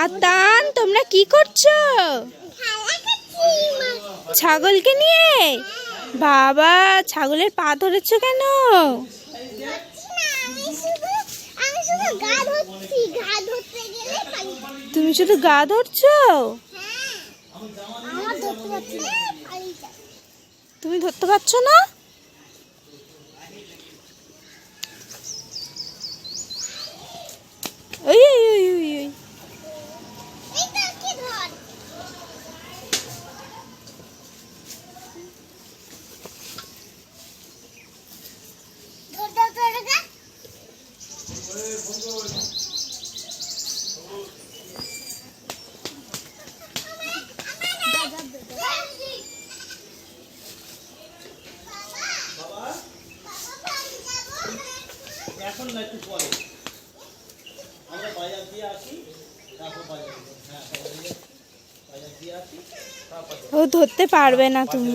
আর দান তোমরা কি করছ? ছাগলকে নিয়ে? বাবা ছাগলের পা ধরেছো কেন? তুমি শুধু গা ধরছো? তুমি ধরতে পারছ না ওই ওই ওই ওই ওই এখন না একটু পরে। আমরা বাজার দিয়ে আসি তারপর বাজার হ্যাঁ বাজার দিয়ে আসি ও ধরতে পারবে না তুমি।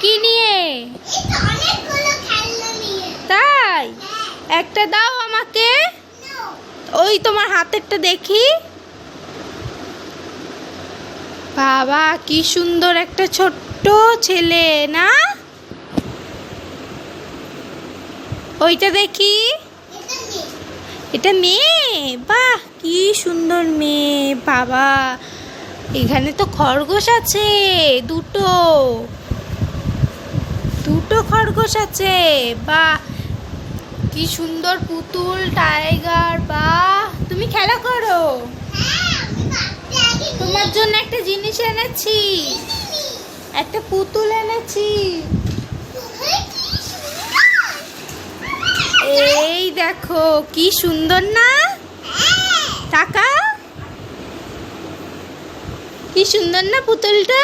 কি নিয়ে? তাই? একটা দাও আমাকে। ওই তোমার হাতেরটা দেখি। বাবা কি সুন্দর একটা ছোট্ট ছেলে না? ওইটা দেখি। এটা মেয়ে। বাহ কি সুন্দর মেয়ে। বাবা এখানে তো খরগোশ আছে দুটো। খরগোশ আছে বাহ কি সুন্দর পুতুল, টাইগার বাহ তুমি খেলা করো। তোমার জন্য একটা জিনিস এনেছি। একটা পুতুল এনেছি। এই দেখো, কি সুন্দর না? টাকা? কি সুন্দর না পুতুলটা?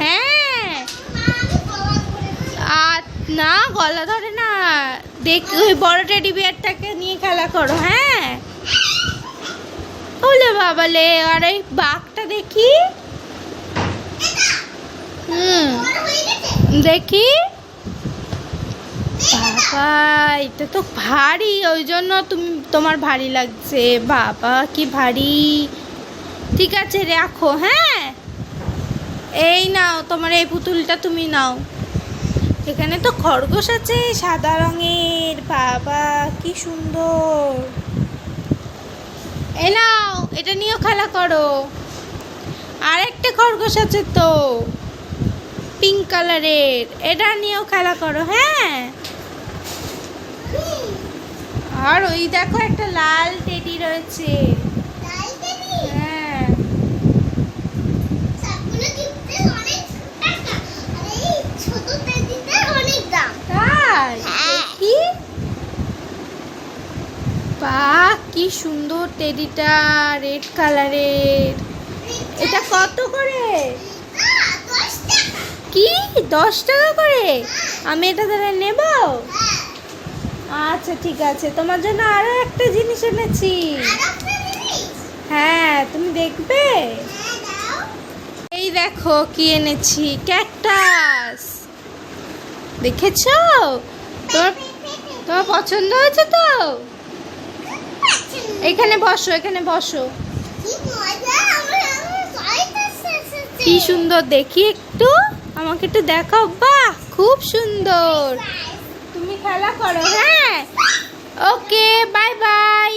হ্যাঁ না, গলা ধরে না। দেখ, ওই বড় টেডি বিয়ারটাকে নিয়ে খেলা করো হ্যাঁ? ওলে বাবালে আর এই বাঘটা দেখি। হুম, দেখি। বাবা, এটা তো ভারী, ওই জন্য তুমি, তোমার ভারী লাগছে। বাবা, কি ভারী। ঠিক আছে, রাখো হ্যাঁ? এই নাও, তোমার এই পুতুলটা তুমি নাও। এখানে তো খরগোশ আছে, সাদা রঙের, বাবা, কি সুন্দর। এ নাও, এটা নিয়েও খেলা করো। আর একটা খরগোশ আছে তো পিঙ্ক কালারের এটা নিয়েও খেলা করো হ্যাঁ। আর ওই দেখো একটা লাল টেডি রয়েছে হ্যাঁ তাই দেখি বাহ কি সুন্দর টেডিটা রেড কালারের এটা কত করে? কি? দশ টাকা করে? আমি এটা তাহলে নেব? আচ্ছা ঠিক আছে। তোমার জন্য আরও একটা জিনিস এনেছি। হ্যাঁ তুমি দেখবে? এই দেখো কি এনেছি। ক্যাকটাস দেখেছ? তোমার তোমার পছন্দ হয়েছে তো? এখানে বসো এখানে বসো। কি সুন্দর, দেখি একটু। আমাকে একটু দেখাও, বাহ, খুব সুন্দর। তুমি খেলা করো হ্যাঁ? Okay, bye bye.